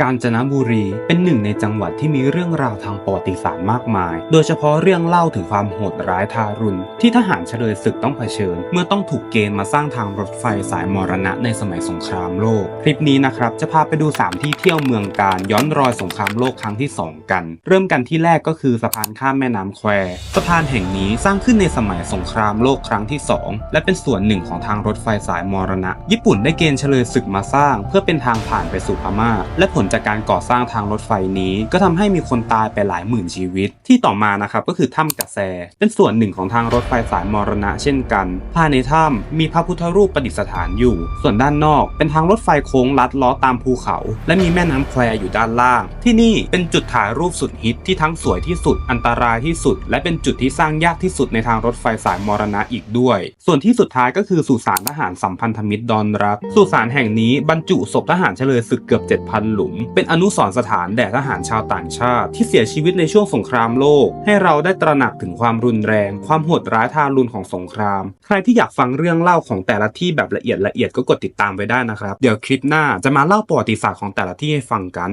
กาญจนบุรีเป็นหนึ่งในจังหวัดที่มีเรื่องราวทางประวัติศาสตร์มากมาย โดยเฉพาะเรื่องเล่าถึงความโหดร้ายทารุณ ที่ทหารเฉลยศึกต้องเผชิญ เมื่อต้องถูกเกณฑ์มาสร้างทางรถไฟสายมรณะในสมัยสงครามโลก คลิปนี้นะครับ จะพาไปดู 3 ที่เที่ยวเมืองการย้อนรอยสงครามโลกครั้งที่ 2 กัน เริ่มกันที่แรกก็คือสะพานข้ามแม่น้ำแคว สะพานแห่งนี้สร้างขึ้นในสมัยสงครามโลกครั้งที่ 2 และเป็นส่วนหนึ่งของทางรถไฟสายมรณะ ญี่ปุ่นได้เกณฑ์เฉลยศึกมาสร้าง เพื่อเป็นทางผ่านไปสู่พม่า และผลจากการก่อสร้างทางรถไฟนี้ ก็ทำให้มีคนตายไปหลายหมื่นชีวิต ที่ต่อมานะครับก็คือถ้ำกระแส เป็นส่วนหนึ่งของทางรถไฟสายมรณะเช่นกัน ภายในถ้ำมีพระพุทธรูปประดิษฐานอยู่ ส่วนด้านนอก เป็นทางรถไฟโค้งลัดล้อตามภูเขา และมีแม่น้ำแควอยู่ด้านล่าง ที่นี่เป็นจุดถ่ายรูปสุดฮิตที่ทั้งสวยที่สุดอันตรายที่สุด และเป็นจุดที่สร้างยากที่สุดในทางรถไฟสายมรณะอีกด้วย ส่วนที่สุดท้ายก็คือสุสานทหารสัมพันธมิตรดอนรักสุสานแห่งนี้บรรจุศพทหารเฉลยศึกเกือบ 7,000 หลุมเป็นอนุสรณ์สถานแด่ทหารชาวต่างชาติ ที่เสียชีวิตในช่วงสงครามโลก ให้เราได้ตระหนักถึงความรุนแรง ความโหดร้ายทารุณของสงคราม ใครที่อยากฟังเรื่องเล่าของแต่ละที่แบบละเอียดละเอียดก็กดติดตามไว้ได้นะครับ เดี๋ยวคลิปหน้าจะมาเล่าประวัติศาสตร์ของแต่ละที่ให้ฟังกัน